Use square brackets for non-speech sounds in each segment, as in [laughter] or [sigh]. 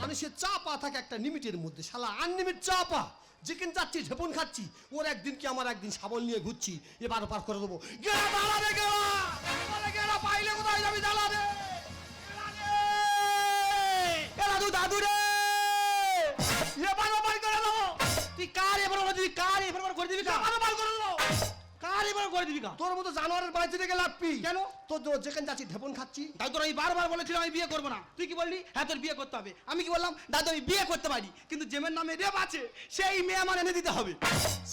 মানুষের চাপা থাকে একটা লিমিটের মধ্যে শালা আনলিমিট চাপা। যেখানে যাচ্ছি ঝেপন খাচ্ছি ওর একদিন কি আমার একদিন শাবল নিয়ে ঘুরছি এবার পার করে দেবো। গেলা দাঁড়া রে গেলা গেলা পাইলে কোথায় যাবি দাঁড়া রে গেলা তুই দাদু রে! এবার বার করে দেবো। তুই কার এবার দিবি? কার এবার করে দিবি? কার বার করে দেবো? করে দিবি তোর মতো জানোয়ারের বাড়িতে থেকে লাভবি কেন? তোর তো যেখানে যাচ্ছি ঢেপন খাচ্ছি। তাই তোর আমি বারবার বলেছিলাম আমি বিয়ে করব না। তুই কি বললি? হ্যাঁ তোর বিয়ে করতে হবে। আমি কি বললাম? দাদু আমি বিয়ে করতে পারি কিন্তু জেমের নামে রেপ আছে সেই মেয়ে আমার এনে দিতে হবে।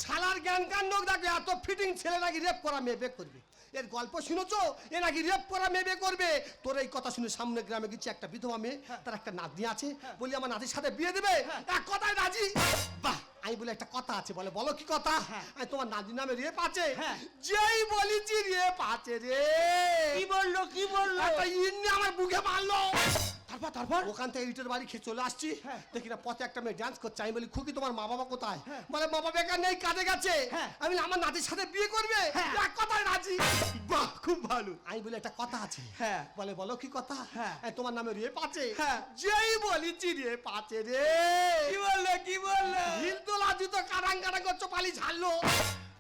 শালার জ্ঞান কান্ডক দেখে এত ফিটিং ছেলে নাকি রেপ করা মেয়ে বেক করবে। এর গল্প শুনেছো? এ নাকি রেপ করা মেয়ে করবে। তোর এই কথা শুনে সামনে গ্রামে গেছি একটা বিধবা মেয়ে তার একটা নাতনি আছে। বলি আমার নাতির সাথে বিয়ে দেবে? এক কথায় রাজি? বাহ আমি বলে একটা কথা আছে বলে বলো কি কথা? আমি তোমার নাতির নামে রেপ আছে? হ্যাঁ। যেই বলেছি রেপ আছে রে। কি বলল কি বলল? একটা ইন্নি আমার বুকে মারলো। তারপর তারপর? ওখান থেকে ইটের বাড়ি খেয়ে চলে আসছি। হ্যাঁ। দেখি না পথে একটা মেয়ে ডান্স করছে। আমি বলি খুকি তোমার মা বাবা কোথায় বলে মা বাবা এখানে নেই কাজে গেছে। হ্যাঁ। আমি আমার নাতির সাথে বিয়ে করবে? হ্যাঁ। এক কথায় রাজি। বাহ খুব ভালো। আমি বলি একটা কথা আছে। হ্যাঁ। বলে বলো কি কথা? হ্যাঁ। তোমার নামে রেপ আছে? হ্যাঁ। যেই বলিছি রেপ আছে রে। কি বলল কি বলল? হিলদোলা জুতো কারাং কারাং করছ পালি ছাড়লো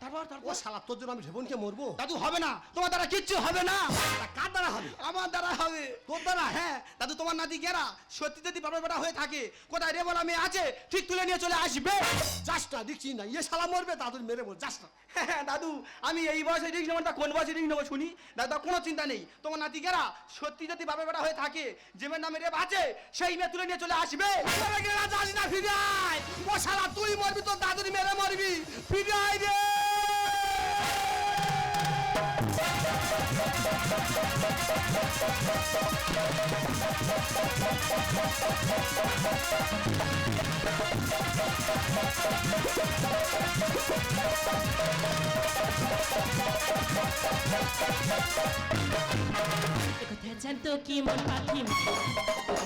তারপর ও শালা তোর জন্য আমি ঢেবনকে মরবো? দাদু হবে না। তোমার দ্বারা কিচ্ছু হবে না। তা কার দ্বারা হবে? আমার দ্বারা হবে। তোর দ্বারা? হ্যাঁ। দাদু তোমার নাতি গেরা সত্যি যদি বাবার বেটা হয়ে থাকে কোথায় রে বলা মেয়ে আছে? ঠিক তুলে নিয়ে চলে আসবে। যাস না দেখছি না। ইয়ে শালা মরবে দাদুর মেরে মর যাস না। হ্যাঁ, দাদু আমি এই বয়সে রিক্স নেব না কোন বয়সে রিক্স নেব শুনি? দাদা কোনো চিন্তা নেই। তোমার নাতি গেরা সত্যি যদি বাবার বেটা হয়ে থাকে যে মেয়ের নামে রেপ আছে সেই মেয়ে তুলে নিয়ে চলে আসবে। যাস না ফিরে আয়। ও শালা তুই মরবি তোর দাদুর মেরে মরবি। ফিরে আয় রে। জানতো কি মন পাখি ময়না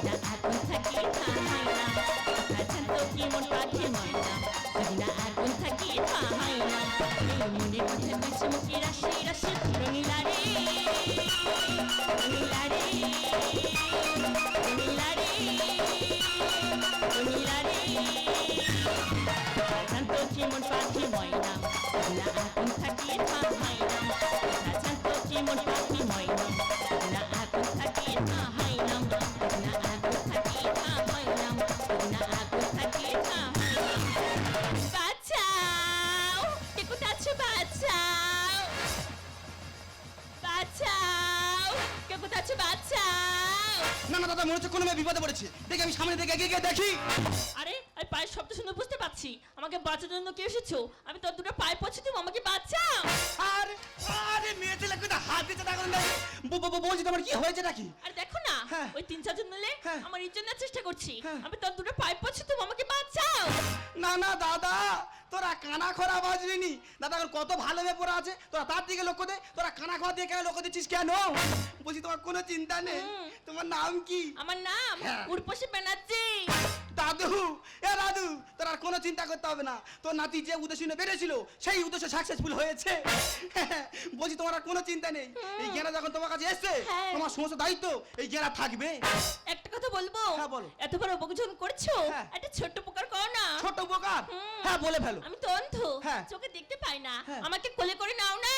না আগুন থাকি জানতো কি মন পাখি ময়না জন্য আমি তোর দুটো পায়ে পড়ছি তুমি আমাকে বাঁচাও! আরে আরে মেয়ে ছেলে কোথায় হাত দিতে দেখো না। ব- ব- ব- বলছি তোমার কি হয়েছে নাকি? আর দেখো না হ্যাঁ। ওই তিন চারজন মিলে হ্যাঁ। আমার ইজ্জতের চেষ্টা করছি। হ্যাঁ। আমি তোর দুটো পায়ে পড়ছি তুমি আমাকে বাঁচাও! না না দাদা তোরা কানা খরা বাজবিনি দাদা কত ভালো মেয়ে পড়া আছে তোরা তার দিকে লক্ষ্য দে। তোরা কানা খরা দিয়ে কেন লক্ষ্য দিচ্ছিস কেন? বলছি তোমার কোনো চিন্তা নেই। তোমার নাম কি? আমার নাম। উর্বশী ব্যানার্জি। দাদু এ দাদু তোর আর কোনো চিন্তা করতে হবে না। তোর নাতি যে উদ্দেশ্য নিয়ে বেড়েছিল সেই উদ্দেশ্য সাকসেসফুল হয়েছে। [laughs] বলছি তোমার আর কোনো চিন্তা নেই। এই জ্ঞানা যখন তোমার কাছে এসছে হ্যাঁ। তোমার সমস্ত দায়িত্ব এই জ্ঞানা থাকবে। একটা কথা বলব? হ্যাঁ, বলো। এত বড় অভিযোগ করছ? হ্যাঁ। একটা ছোট্ট পোকার কর না। ছোট উপকার হুম। হ্যাঁ বলে ফেলো। আমি তো অন্ধ। হ্যাঁ। চোখে দেখতে পাই না। হ্যাঁ। আমাকে কোলে করে নাও না।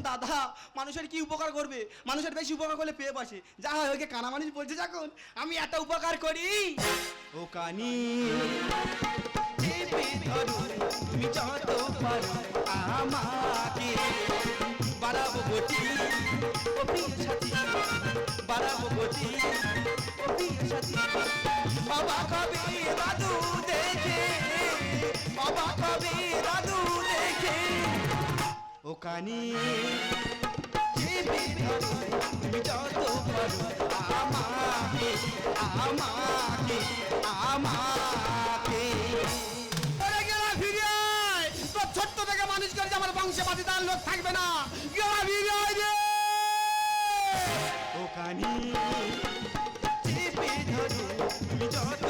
দাদা মানুষের কি উপকার করবে? মানুষের বেশি উপকার করলে পেয়ে বসে। যা হয় ওকে কানা মানুষ বলছে যখন আমি এত উপকার করি। ও কানি তুমি যত পারো আমাকে বাড়াবো গতি ও প্রিয় সাথী বাড়াবো গতি ও প্রিয় সাথী অবাক হবে দাদু অবাক হবে দাদু দেখে। ও কানি চেপে ধরো তুমি যত আমাকে আমাকে। আমাকে ছোট্ট থেকে মানুষ বংশে বাদিদার লোক থাকবে না। গ্রামী গায় রে। ও কানি চেপে ধরো যত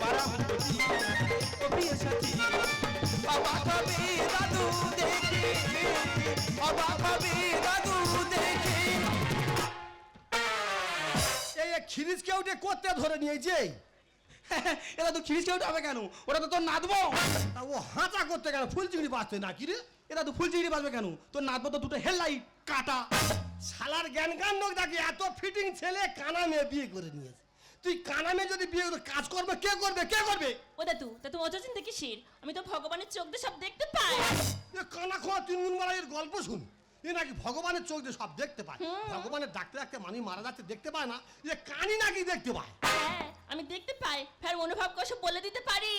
পারাম বলি ও প্রিয় সাথী পারাম বলি সাথী অবাক হবে দাদু দেখে অবাক হবে দাদু দেখে এই খিরিজ কেউটে করতে ধরে নিয়েছে [laughs] এটা তো খিরিস কেউ হবে কেন? ওটা তো তোর নাদবো ও হাঁচা করতে গেল ফুল চিংড়ি বাঁচতে না কি রে? এটা তো ফুল চিংড়ি বাজবে কেন? তোর নাদবো তো দুটো হেডলাইট কাটা। শালার জ্ঞান কাণ্ড দেখি এত ফিটিং ছেলে কানা মেয়ে বিয়ে করে নিয়েছে। তুই কানা মেয়ে যদি বিয়ে করে কাজ করবে কে করবে কে করবে? ও দাদু তা তুমি চিন্তা কিসের আমি তো ভগবানের চোখ দিয়ে সব দেখতে পাই। এ কানা খোয়া তিনগুণ মারাইয়ের গল্প শুন। এ নাকি ভগবানের চোখ দিয়ে সব দেখতে পায়। ভগবানের ডাকতে ডাকতে মানুষ মারা যাচ্ছে দেখতে পায় না এ কানি নাকি দেখতে পায়। হ্যাঁ আমি দেখতে পাই। ফের অনুভব করে বলে দিতে পারি।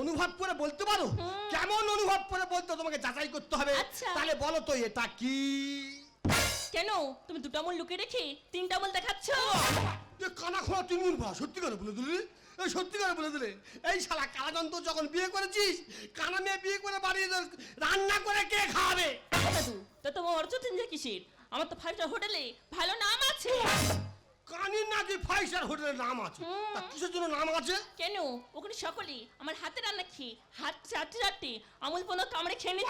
অনুভব করে বলতে পারো? কেমন অনুভব করে বলতে তোমাকে যাচাই করতে হবে। আচ্ছা। তাহলে বলো তো এটা কি? কেন? তুমি দুটো আমল লুকিয়ে রেখে তিনটা আমল দেখাচ্ছ? কানা খোয়া তিনগুণ ভা সত্যি করে বলে দিলি? এই সত্যি করে বলে দিলে? এই শালা কালাজন্ত যখন বিয়ে করেছিস কানা মেয়ে বিয়ে করে বাড়ি রান্না করে কে খাওয়াবে? তা তোমার অর্থ চিন্তা কিসের? আমার তো ফাইভ স্টার হোটেলে ভালো নাম আছে। কানির নাকি ফাইভ স্টার হোটেলের নাম আছে? তা কিসের জন্য নাম আছে? কেন? ওখানে সকলেই আমার হাতে রান্না খেয়ে হাত চারটে চারটে আমুল পণ্য কামড়ে খেয়ে নিত।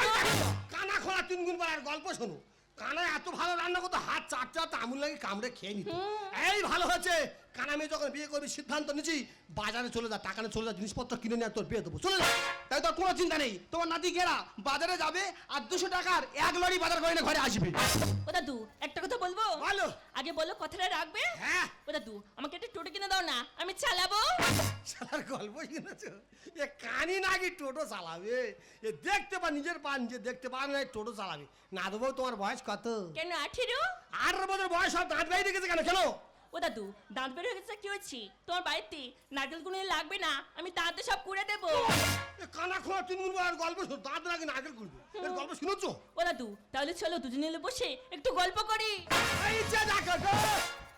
কানা খোলা তিন গুণ বার গল্প শোনো। কানা এত ভালো রান্না করতো হাত চার চারটা আমুল লাগে কামড়ে খেয়ে নিত। এই ভালো হয়েছে। কানা মেয়ে যখন বিয়ে করবি সিদ্ধান্ত নিচ্ছি বাজারে চলে যা টাকা নিয়ে চলে যা জিনিসপত্র কিনে নিয়ে তোর বিয়ে দেবো। চলে যা। তাই তোর কোনো চিন্তা নেই। তোমার নাতি গেরা বাজারে যাবে আর দুশো টাকার এক লরি বাজার করে ঘরে আসবে। ও দাদু একটা কথা বলব? বলো। আগে বলো কথাটা রাখবে? হ্যাঁ। ও দাদু আমাকে একটা টোটো কিনে দাও না আমি চালাবো। শালার গল্প শুনেছ? এ কানি নাকি টোটো চালাবে? এ দেখতে পা নিজের পা নিজে দেখতে পা না টোটো চালাবে। না দেবো তোমার বয়স কত? কেন আঠেরো? আঠারো বছর বয়স সব দাঁত বাইরে রেখেছে কেন? কেন ও দাদু দাঁত বের হয়ে গেছে কি হয়েছে? তোমার বাড়িতে নারকেলগুলো লাগবে না আমি দাঁতে সব কুড়ে দেব। কানা খোয়া তিন গুণ আর গল্প শোনো দাঁত লাগে নারকেল করবে এর গল্প শুনেছ? ও দাদু তাহলে চলো দুজনে মিলে বসে একটু গল্প করি। এই যে দেখো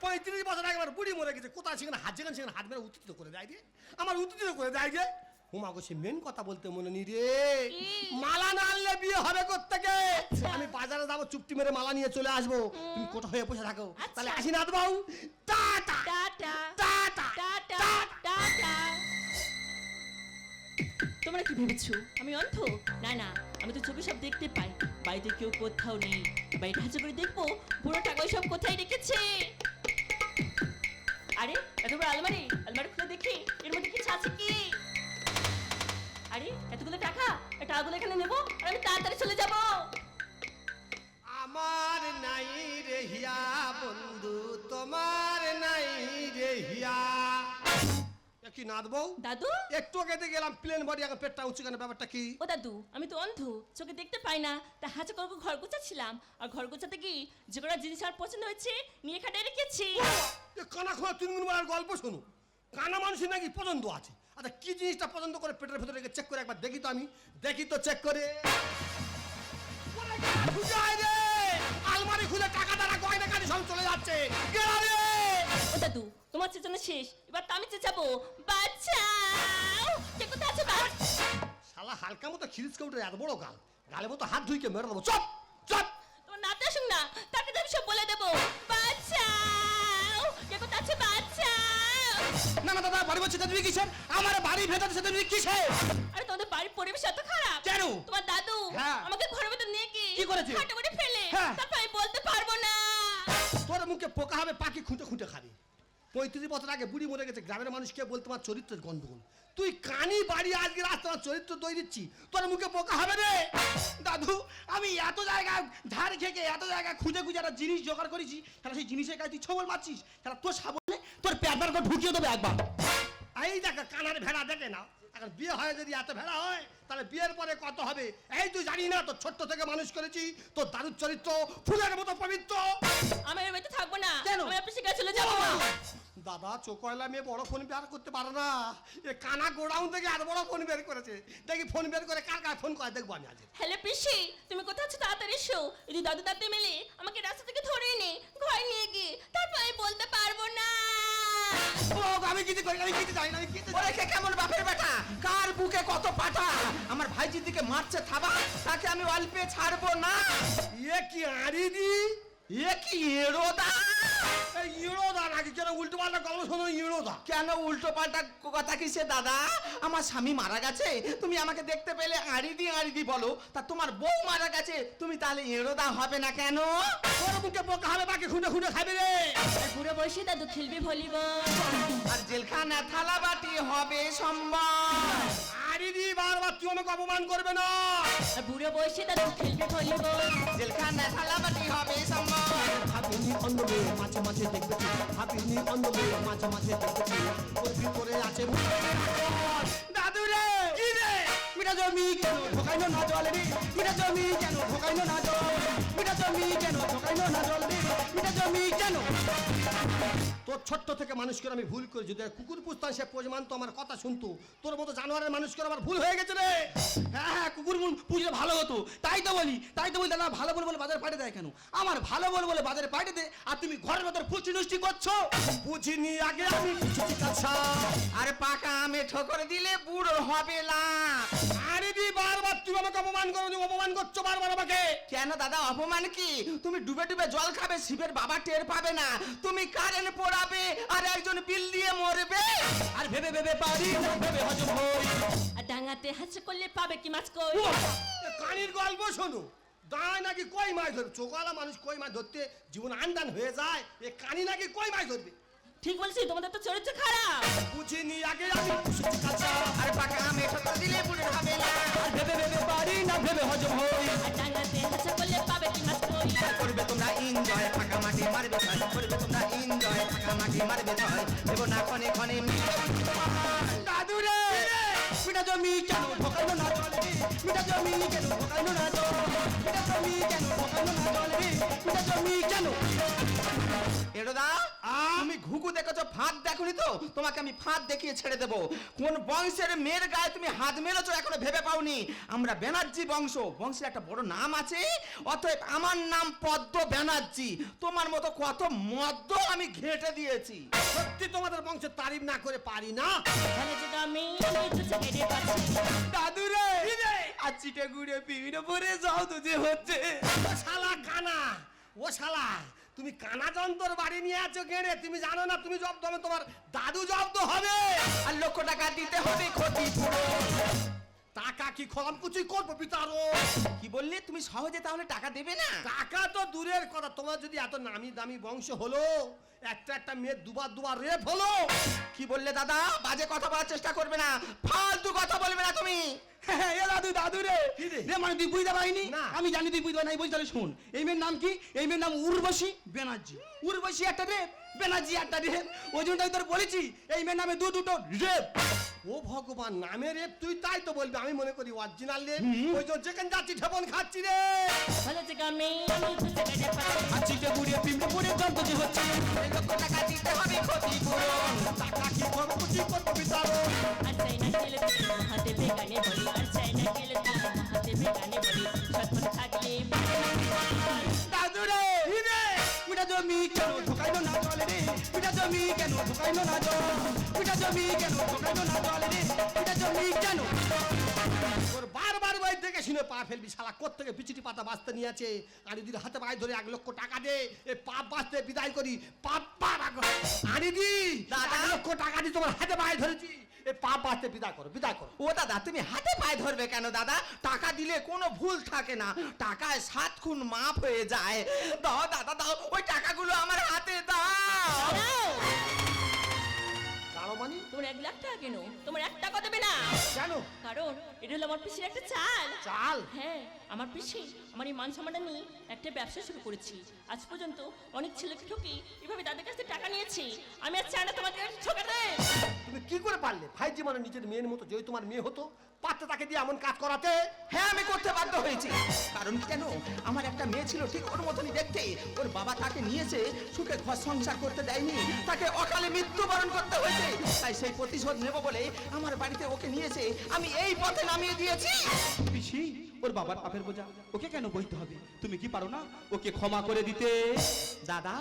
পঁয়ত্রিশ বছর আগে আমার বুড়ি মরে গেছে কোথায় সেখানে হাত যেখানে সেখানে হাত মেরে উত্তিত করে দেয় রে? আমার উত্তিত করে দেয় রে? হুমা গো সে মেন কথা বলতে মনে নি রে। মালা না আনলে বিয়ে হবে কোত্থেকে? আচ্ছা। আমি বাজারে যাব চুপটি মেরে মালা নিয়ে চলে আসব। তুমি কোথা হয়ে বসে থাকো। আচ্ছা। তাহলে আসি না বাবু tata. Tata. Tata. Tata. Tata. তোমরা কি ভেবেছো? আমি অন্ধ? না না। আমি তো চোখে সব দেখতে পাই। বাড়িতে কেউ কোথাও নেই। বাড়িটা হাজার করে দেখব পুরো টাকা সব কোথায় রেখেছে? আরে এত বড় আলমারি? আলমারি খুলে দেখি। এর মধ্যে কিছু আছে কি? আরে এতগুলো টাকা? এই টাকাগুলো এখানে নেব আর আমি তাড়াতাড়ি চলে যাব। আমার নাই রে হিয়া বন্ধু তোমার নাই রে হিয়া। এ কি নাথ বউ? দাদু? একটু আগে গেলাম প্লেন বডি এখন পেটটা উঁচু কেন ব্যাপারটা কি? ও দাদু আমি তো অন্ধ চোখে দেখতে পাই না। তা হাতে করব ঘর গোছাচ্ছিলাম। আর ঘর গোছাতে কি যে কটা জিনিস আমার পছন্দ হয়েছে নিয়ে এখানে রেখেছি। এ কানা খোয়া তিন গুণ গল্প শোনো। কানা মানুষের নাকি পছন্দ আছে। আচ্ছা কি জিনিসটা পছন্দ করে পেটের ভেতরে রেখে চেক করে একবার দেখি তো আমি? দেখি তো চেক করে! আলমারি খুলে টাকা দ্বারা গয়না কাটি সব চলে যাচ্ছে! ও দাদু তোমার চেঁচানো শেষ। এবার তো আমি চেঁচাবো। বাচ্চাও কে কোথায় আছে বাচ্চা শালা হালকা মতো খিরিস কেউটে এত বড় গাল। গালে মতো হাত ধুইকে মেরে দেবো। চপ! বলছি তুমি কিসের? আমার বাড়ি ভেতরে সেটা তুমি কিসের? আরে তোমাদের বাড়ির পরিবেশ এত খারাপ। কেন? তোমার দাদু হ্যাঁ। আমাকে ঘরের ভেতর নিয়ে কি কি করেছে? হাঁটে ফেলে। হ্যাঁ। তারপর আমি বলতে পারব না। তোর মুখে পোকা হবে পাখি খুঁটে খুঁটে খাবে। পঁয়ত্রিশ বছর আগে বুড়ি মরে গেছে গ্রামের মানুষকে বলতে আমার চরিত্রের গন্ডগোল। তুই কানি বাড়ি আজকে রাস্তা আমার চরিত্র তৈরি দিচ্ছি তোর মুখে পোকা হবে রে। দাদু আমি এত জায়গায় ধার খেকে এত জায়গায় খুঁজে খুঁজে একটা জিনিস জোগাড় করেছি তাহলে সেই জিনিসের কাছে তুই ছবল মারছিস তাহলে তোর সাবলে তোর করে ঢুকিয়ে দেবে একবার। এই দেখো কানার ভেড়া দেখে না। এখন বিয়ে হয় যদি এত ভেড়া হয় তাহলে বিয়ের পরে কত হবে? এই তুই জানি না তোর ছোট্ট থেকে মানুষ করেছি তোর দারুর চরিত্র ফুলের মতো পবিত্র। আমি এর বাড়িতে থাকব না কেন? আমি চলে যাব। দাদা চোখয়লা মেয়ে বড় ফোন বের করতে পারে না। এ কানা গোডাউন থেকে এত বড় ফোন বের করেছে। দেখি ফোন বের করে কার কার ফোন করে দেখব আমি আজ হ্যালো পিসি তুমি কোথায় আছো তাড়াতাড়ি এসো। যদি দাদু দাদি মিলে আমাকে রাস্তা থেকে ধরে এনে ঘরে নিয়ে গিয়ে তারপর না ও আমি কিছু করি আমি কিছু জানি না আমি কিছু ওরে কেমন বাপের বেটা? কার বুকে কত পাটা? আমার ভাইজির দিকে মারছে থাবা তাকে আমি অল্পে ছাড়বো না। এ কি আড়ি দি? এ কি এড়োদা এই নাকি? কেন উল্টো পাল্টা গল্প শোনো ইঁড়োদা কেন উল্টো পাল্টা কথা কিসে দাদা? আমার স্বামী মারা গেছে তুমি আমাকে দেখতে পেলে আড়ি দি আড়ি দি বলো। তা তোমার বউ মারা গেছে তুমি তাহলে এড়োদা হবে না কেন? তোর মুখে পোকা হবে বাকি খুঁড়ে খুঁড়ে খাবে রে। দাদু খেলবে ভলিবল। জেলখানা থালা বাটি হবে সম্ভব। আরে দি বারবার তুই আমাকে অপমান করবে না। বুড়ো বয়সে তার খেলবে ভলিবল। জেলখানা থালা বাটি হবে সম্ভব। ভাবিনি অন্য মেয়ে মাঝে মাঝে দেখতেছি ভাবিনি অন্য মেয়ে মাঝে মাঝে দেখতেছি ওর ভিতরে আছে মিটা জমি কেন ঢোকাইনো না জল রে মিটা জমি কেন ঢোকাইনো না জল মিটা জমি কেন ঢোকাইনো না জল রে মিটা জমি কেন তোর ছোট্ট থেকে মানুষ করে আমি ভুল করে যদি কুকুর পুষতাম সে পোজমান তো আমার কথা শুনতো তোর মতো জানোয়ারের মানুষ করে আমার ভুল হয়ে গেছে রে। হ্যাঁ হ্যাঁ কুকুর মুন ভালো হতো। তাই তো বলি তাই তো বলি দাদা ভালো বলে বলে বাজারে পাঠিয়ে দেয় কেন? আমার ভালো বলে বলে বাজারে পাঠিয়ে দে আর তুমি ঘরের ভেতর ফুচি নষ্টি করছ? বুঝিনি আগে আমি আর পাকা আমে ঠোকর দিলে বুড়ো হবে না। আরে দি বারবার তুমি আমাকে অপমান করো তুমি অপমান করছ বারবার আমাকে। কেন দাদা অপমান কি? তুমি ডুবে ডুবে জল খাবে শিবের বাবা টের পাবে না। তুমি কারেন্ট পোড়াবে আর একজন বিল দিয়ে মরবে। আর ভেবে ভেবে পারি ভেবে হজম হই। আর ডাঙাতে হাসে করলে পাবে কি মাছ কই? কানির গল্প শোনো। দাঁড়ায় নাকি কই মাছ ধরবে? মানুষ কই মাছ ধরতে? জীবন আন্দান হয়ে যায় এ কানি নাকি কই মাছ ধরবে? ঠিক বলছি তোমাদের তো চরিত্র খারাপ। বুঝিনি আগে আমি বুঝেছি কাছা আর পাকা আমে ঠোকর দিলে বুড়ো হবে না। আর ভেবে ভেবে পারি না ভেবে হজম হই। ডাঙাতে হাসে করলে পাবে কি মাছ কই? করবে তোমরা এনজয় ফাঁকা মাঠে মারবে ছয় করবে তোমরা এনজয় ফাঁকা মাঠে মারবে ছয় দেবো না ক্ষণে ক্ষণে দাদু রে! মিটা জমি কেন ঢোকাইনো না জল? রে মিটা জমি কেন ঢোকাইনো না জল? মিটা জমি দেখেছ ফাঁদ দেখোনি তো? তোমাকে আমি ফাঁদ দেখিয়ে ছেড়ে দেবো। কোন বংশের মেয়ের গায়ে তুমি হাত মেরেছো এখনও ভেবে পাওনি? আমরা ব্যানার্জি বংশ। বংশের একটা বড় নাম আছে অতএব আমার নাম পদ্ম ব্যানার্জি। তোমার মতো কত মদ্য আমি ঘেঁটে দিয়েছি। সত্যি তোমাদের বংশের তারিফ না করে পারি না? তাহলে যে আমি দুটো কেটে পাচ্ছি। দাদু রে! আর চিটে গুড়ে পিড়ে পরে যাও তো যে হচ্ছে। ও শালা কানা ও শালা। তুমি কানা যন্ত্র বাড়ি নিয়ে আছো কেড়ে তুমি জানো না, তুমি জব্দ হবে তোমার দাদু জব্দ হবে। আর লক্ষ টাকা দিতে হবে ক্ষতি পুরো টাকা কি খম কুচি করব পিতারো? কি বললে? তুমি সহজে তাহলে টাকা দেবে না? টাকা তো দূরের কথা তোমার যদি এত নামি দামি বংশ হলো একটা একটা মেয়ে দুবার দুবার রেপ হলো। কি বললে দাদা? বাজে কথা বলার চেষ্টা করবে না। ফালতু কথা বলবে না তুমি। এ দাদু দাদু রে। রে? মানে তুই বুঝতে পারিনি? আমি জানি তুই বুঝতে নাই বুঝতে শোন। এই মেয়ের নাম কি? এই মেয়ের নাম উর্বশী ব্যানার্জি উর্বশী একটা রেপ ব্যানার্জি একটা রেপ ওই জন্য তোর বলেছি এই মেয়ের নামে দু দুটো রেপ। ও ভগবান নামে রেপ? তুই তাই তো বলবি আমি মনে করি অরিজিনাল রেপ। ওই জন্য যেখানে যাচ্ছি ঠেপন খাচ্ছি রে। চিটে গুড়ে পিঁপড়ে পরে যত যে হচ্ছে। এই লক্ষ টাকা দিতে হবে ক্ষতি পূরণ টাকা কি করব পিতারো আর চাই না জমি কেন? ঢোকাইনো না জল রে। মিটা জমি কেন? ঢোকাইনো না জল। মিটা জমি কেন? ঢোকাইনো না জল রে। মিটা জমি কেন? ওর বারবার বাড়ি থেকে শুনে পা ফেলবি শালা। কোত্থেকে বিচিটি পাতা বাঁচতে নিয়েছে আর যদি হাতে পায়ে ধরে এক লক্ষ টাকা দে। এ পাপ বাঁচতে বিদায় করি। পাপ পাপ আনি দি দাদা। এক লক্ষ টাকা দি তোমার হাতে পায়ে ধরেছি। এ পাপ বাঁচতে বিদায় করো বিদায় করো। ও দাদা তুমি হাতে পায়ে ধরবে কেন দাদা? টাকা দিলে কোনো ভুল থাকে না। টাকায় সাত খুন মাপ হয়ে যায়। দাও দাদা দাও ওই টাকাগুলো আমার হাতে দাও। মানে? তোমার এক লাখ টাকা কেন? তোমার এক টাকা দেবে না? কেন? কারণ এটা হলো আমার পিসির একটা চাল। চাল? হ্যাঁ আমার পিসি আমার এই মান সম্মানটা নিয়ে একটা ব্যবসা শুরু করেছি। আজ পর্যন্ত অনেক ছেলেকে ঠকি এভাবে তাদের কাছ থেকে টাকা নিয়েছি। আমি আর চাই না তোমাদের ঠকাতে তুমি কি করে পারলে? ভাইজি মানে নিজের মেয়ের মতো যদি তোমার মেয়ে হতো পারতে তাকে দিয়ে এমন কাজ করাতে হ্যাঁ আমি করতে বাধ্য হয়েছি। কারণ কেন আমার একটা মেয়ে ছিল ঠিক ওর মতনই দেখতে। ওর বাবা তাকে নিয়েছে সুখে ঘর সংসার করতে দেয়নি। তাকে অকালে মৃত্যুবরণ করতে হয়েছে। তাই সেই প্রতিশোধ নেব বলে আমার বাড়িতে ওকে নিয়েছে। আমি এই পথে নামিয়ে দিয়েছি। পিসি ওর বাবার পাপের বোঝা। ওকে কেন বইতে হবে? তুমি কি পারো না? ওকে ক্ষমা করে দিতে। দাদা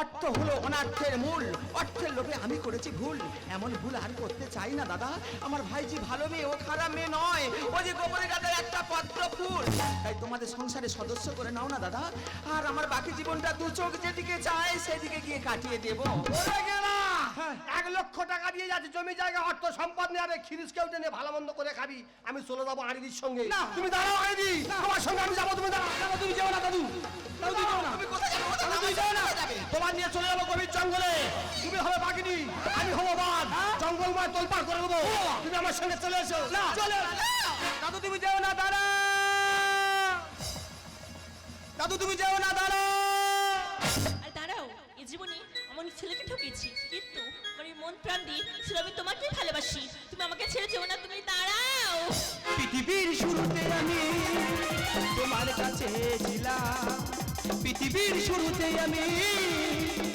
অর্থ হলো অনার্থের মূল। অর্থের লোভে আমি করেছি ভুল। এমন ভুল আর করতে চাই না দাদা। আমার ভাইজি ভালো মেয়ে ও খারাপ মেয়ে নয়। ও যে গোপনে গাছের একটা পত্র ফুল। তাই তোমাদের সংসারে সদস্য করে নাও না দাদা। আর আমার বাকি জীবনটা দু চোখ যেদিকে চায় সেদিকে গিয়ে কাটিয়ে দেবো! এক লক্ষ টাকা দিয়ে যাচ্ছে জমি জায়গা অর্থ সম্পদ নিয়ে আরে খিরিস কেউ টেনে ভালো মন্দ করে খাবি। আমি চলে যাব আড়িদির সঙ্গে। না। তুমি দাঁড়াও আড়িদি আমার সঙ্গে আমি যাব তুমি দাঁড়াও। তুমি যাও না দাদু। তোমার নিয়ে চলে যাব গভীর জঙ্গলে। তুমি হবে বাঘিনী আমি হব বাঘ। জঙ্গলময় তোলপাড় করে দেবো। তুমি আমার সঙ্গে চলে এসো। চলে দাদু তুমি যাও না দাঁড়া দাদু তুমি যাও না দাঁড়া ছেলেকে ঠকেছি কিন্তু আমার মন প্রাণ দিয়ে শুধু আমি তোমাকেই ভালোবাসি। তুমি আমাকে ছেড়ে যেও না, তুমি দাঁড়াও। পৃথিবীর শুরুতে আমি তোমার কাছে ছিলাম। পৃথিবীর শুরুতে আমি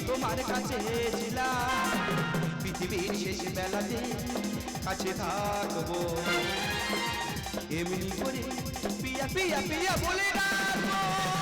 তোমার কাছে ছিলাম। পৃথিবীর শেষ বেলাতে কাছে থাকব। এমনি করে পিয়া পিয়া পিয়া বলে রাখব